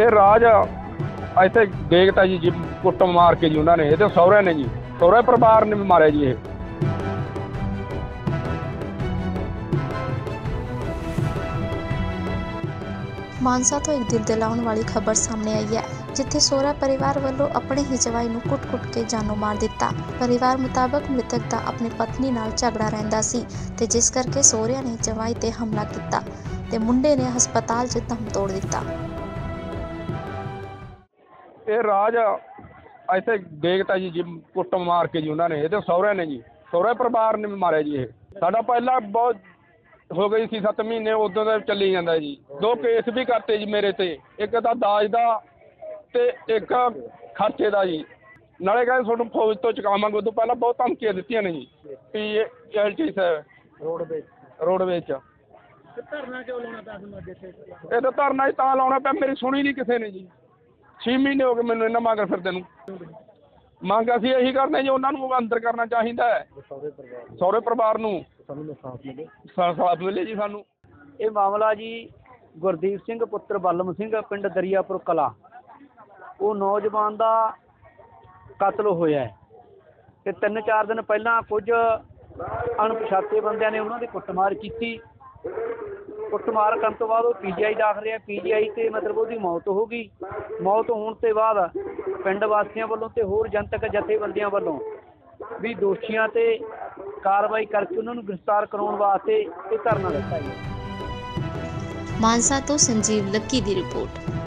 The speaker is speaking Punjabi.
ਇਹ ਰਾਜ ਇੱਥੇ ਦੇਖਤਾ ਜੀ ਜੀ ਕੁੱਟ ਮਾਰ ਕੇ ਜੀ ਉਹਨਾਂ ਨੇ। ਇਹਦੇ ਸਹੁਰੇ ਨੇ ਜੀ। ਸਹੁਰੇ ਪਰਿਵਾਰ ਨੇ ਮਾਰਿਆ ਜੀ ਇਹ। ਮਾਨਸਾ ਤੋਂ ਇੱਕ ਦਿਲ ਦਿਲਾਉਣ ਵਾਲੀ ਖਬਰ ਸਾਹਮਣੇ ਆਈ ਹੈ, ਜਿੱਥੇ ਸੋਹਰਾ ਪਰਿਵਾਰ ਵੱਲੋਂ ਆਪਣੇ ਹੀ ਜਵਾਈ ਨੂੰ ਕੁੱਟ-ਕੁੱਟ ਕੇ ਜਾਨੋਂ ਮਾਰ ਦਿੱਤਾ। ਪਰਿਵਾਰ ਮੁਤਾਬਕ ਮ੍ਰਿਤਕ ਦਾ ਆਪਣੀ ਪਤਨੀ ਨਾਲ ਝਗੜਾ ਰਹਿੰਦਾ ਸੀ ਤੇ ਜਿਸ ਕਰਕੇ ਸੋਹਰਿਆਂ ਨੇ ਜਵਾਈ ਤੇ ਹਮਲਾ ਕੀਤਾ ਤੇ ਮੁੰਡੇ ਨੇ ਹਸਪਤਾਲ 'ਚ ਦਮ ਤੋੜ ਦਿੱਤਾ। ਇਹ ਰਾਜ ਇੱਥੇ ਦੇਖਤਾ ਜੀ ਜੀ ਕੁੱਟ ਮਾਰ ਕੇ ਜੀ ਉਹਨਾਂ ਨੇ। ਇਹਦੇ ਸਹੁਰੇ ਨੇ ਜੀ। ਸਹੁਰੇ ਪਰਿਵਾਰ ਨੇ ਮਾਰਿਆ ਜੀ ਇਹ। ਸਾਡਾ ਪਹਿਲਾਂ ਬਹੁਤ ਹੋ ਗਈ ਸੀ 7 ਮਹੀਨੇ ਉਦੋਂ ਦਾ ਚੱਲੀ ਜਾਂਦਾ ਜੀ। ਦੋ ਕੇਸ ਵੀ ਕਰਤੇ ਜੀ ਮੇਰੇ ਤੇ। ਇੱਕ ਤਾਂ ਦਾਜ ਦਾ ਤੇ ਇੱਕ ਖਰਚੇ ਦਾ ਜੀ। ਨਾਲੇ ਕਹਿੰਦੇ ਤੁਹਾਨੂੰ ਫੌਜ ਤੋਂ ਚੁਕਾਵਾਂਗੇ। ਉਦੋਂ ਪਹਿਲਾਂ ਬਹੁਤ ਧਮਕੀਆਂ ਦਿੱਤੀਆਂ ਨੇ ਜੀ। ਪੀ ਐਲਟੀ ਸਾਹਿਬ ਰੋਡ ਦੇ ਰੋਡਵੇਜ਼ 'ਚ ਤੇ ਧਰਨਾ ਕਿਉਂ ਲਾਉਣਾ ਪਿਆ ਤੁਹਾਨੂੰ ਅੱਜ ਇੱਥੇ? ਇਹ ਤਾਂ ਧਰਨਾ ਹੀ ਤਾਂ ਲਾਉਣਾ ਪਿਆ। ਮੇਰੀ ਸੁਣੀ ਨਹੀਂ ਕਿਸੇ ਨੇ ਜੀ। 6 ਮਹੀਨੇ ਹੋ ਗਏ ਮੈਨੂੰ ਇਹਨਾਂ ਮੰਗ ਫਿਰਦੇ ਨੂੰ। ਮੰਗ ਅਸੀਂ ਇਹੀ ਕਰਦੇ ਜੀ ਉਹਨਾਂ ਨੂੰ ਅੰਦਰ ਕਰਨਾ ਚਾਹੀਦਾ ਹੈ। ਸਹੁਰੇ ਪਰਿਵਾਰ ਨੂੰ। ਸਾਨੂੰ ਇਨਸਾਫ ਮਿਲੇ ਸਾ- ਮਿਲੇ ਜੀ ਸਾਨੂੰ। ਇਹ ਮਾਮਲਾ ਜੀ ਗੁਰਦੀਪ ਸਿੰਘ ਪੁੱਤਰ ਬਲਮ ਸਿੰਘ ਪਿੰਡ ਦਰਿਆਪੁਰ ਕਲਾ। ਉਹ ਨੌਜਵਾਨ ਦਾ ਕਤਲ ਹੋਇਆ ਹੈ। ਤੇ ਤਿੰਨ ਚਾਰ ਦਿਨ ਪਹਿਲਾਂ ਕੁਝ ਅਣਪਛਾਤੇ ਬੰਦਿਆਂ ਨੇ ਉਹਨਾਂ ਦੀ ਕੁੱਟਮਾਰ ਕੀਤੀ। ਕੁੱਟਮਾਰ ਕਰਨ ਤੋਂ ਬਾਅਦ ਉਹ ਪੀਜੀਆਈ ਦਾਖਲ ਹੈ ਪੀਜੀਆਈ ਤੇ ਮਤਲਬ ਉਹਦੀ ਮੌਤ ਹੋ ਗਈ। ਮੌਤ ਹੋਣ ਤੇ ਬਾਅਦ ਪਿੰਡ ਵਾਸੀਆਂ ਵੱਲੋਂ ਤੇ ਹੋਰ ਜਨਤਕ ਜਥੇਬੰਦੀਆਂ ਵੱਲੋਂ ਵੀ ਦੋਸ਼ੀਆਂ ਤੇ ਕਾਰਵਾਈ ਕਰਕੇ ਉਹਨਾਂ ਨੂੰ ਗ੍ਰਿਫਤਾਰ ਕਰਾਉਣ ਵਾਸਤੇ ਇਹ ਧਰਨਾ ਦਿੱਤਾ ਗਿਆ। ਮਾਨਸਾ ਤੋਂ ਸੰਜੀਵ ਲੱਕੀ ਦੀ ਰਿਪੋਰਟ।